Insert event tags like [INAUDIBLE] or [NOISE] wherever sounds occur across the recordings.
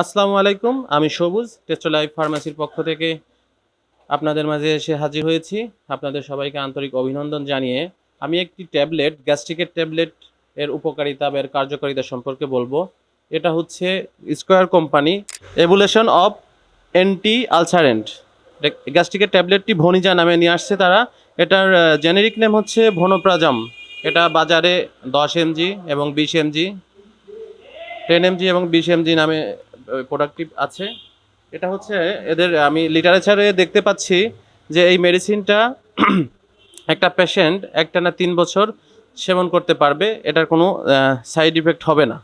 আসসালামু আলাইকুম, আমি সবুজ টেস্টোলাইফ ফার্মাসির পক্ষ থেকে আপনাদের মাঝে এসে হাজির হয়েছি। আপনাদের সবাইকে আন্তরিক অভিনন্দন জানিয়ে আমি একটি ট্যাবলেট, গ্যাস্ট্রিকের ট্যাবলেট এর উপকারিতা এর কার্যকারিতা সম্পর্কে বলব। এটা হচ্ছে Square company, evaluation of anti ulcerant গ্যাস্ট্রিকের ট্যাবলেটটি ভনিজা নামে নিয়ে আসছে তারা। এটার জেনেরিক নেম হচ্ছে ভনোপ্রাজাম। এটা বাজারে দশ এমজি এবং বিশ এমজি, টেন এমজি এবং বিশ এমজি নামে প্রোডাক্টটি আছে। এটা হচ্ছে এদের, আমি লিটারেচারে দেখতে পাচ্ছি যে এই মেডিসিনটা [CLEARS THROAT] একটা পেশেন্ট একটা না তিন বছর সেবন করতে পারবে, এটার কোনো সাইড ইফেক্ট হবে না।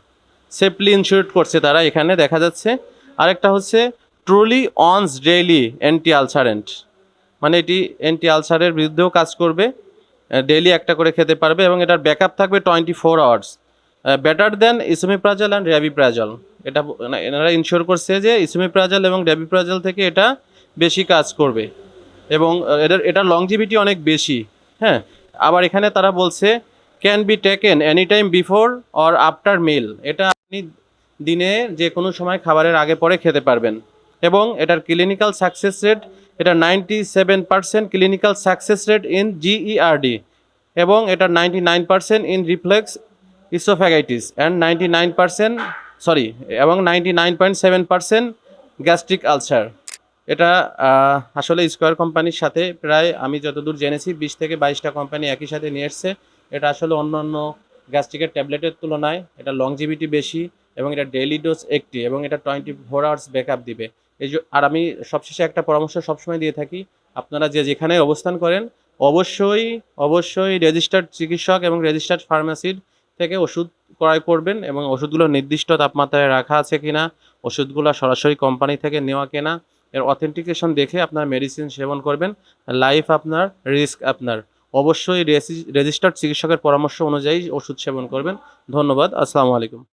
সেফলি ইনসিওর করছে তারা এখানে, দেখা যাচ্ছে। আরেকটা হচ্ছে truly once daily anti ulcerant মানে এটি অ্যান্টি আলসারের বিরুদ্ধেও কাজ করবে ডেইলি একটা করে খেতে পারবে এবং এটার ব্যাকআপ থাকবে twenty four hours better than esomeprazole and rabeprazole এটা এনারা ইনশিওর করছে যে ইসমিপ্রাজল এবং র্যাবিপ্রাজল থেকে এটা বেশি কাজ করবে। এবং এটার এটার লংজিভিটি অনেক বেশি। হ্যাঁ? আবার এখানে তারা বলছে can be taken any time before or after meal এটা আপনি দিনে যে কোনো সময় খাবারের আগে পরে খেতে পারবেন। এবং এটার ক্লিনিক্যাল সাকসেস রেট এটা ninety seven percent clinical success rate in GERD এবং এটা ninety nine percent in reflux esophagitis and ninety nine percent sorry, এবং ninety nine point seven percent gastric ulcer এটা আসলে স্কোয়ার কোম্পানির সাথে প্রায় আমি যতদূর জেনেছি, বিশ থেকে বাইশটা কোম্পানি একই সাথে নিয়ে এসছে। এটা আসলে অন্য অন্য গ্যাস্ট্রিকের ট্যাবলেটের তুলনায় এটা লংজিভিটি বেশি এবং এটা ডেইলি ডোজ একটি এবং এটা টোয়েন্টি ফোর আওয়ার্স ব্যাকআপ দিবে। এই আর আমি সবশেষে একটা পরামর্শ সবসময় দিয়ে থাকি, আপনারা যে যেখানে অবস্থান করেন, অবশ্যই অবশ্যই রেজিস্টার্ড চিকিৎসক এবং রেজিস্টার্ড ফার্মাসির থেকে ওষুধ ক্রয় করবেন এবং ওষুধগুলো নির্দিষ্ট তাপমাত্রায় রাখা আছে কিনা, ওষুধগুলো সরাসরি কোম্পানি থেকে নেওয়া কেনা, এর অথেন্টিকেশন দেখে আপনার মেডিসিন সেবন করবেন লাইফ আপনার রিস্ক আপনার। অবশ্যই রেজিস্টার্ড চিকিৎসকের পরামর্শ অনুযায়ী ওষুধ সেবন করবেন। ধন্যবাদ, আসসালামু আলাইকুম।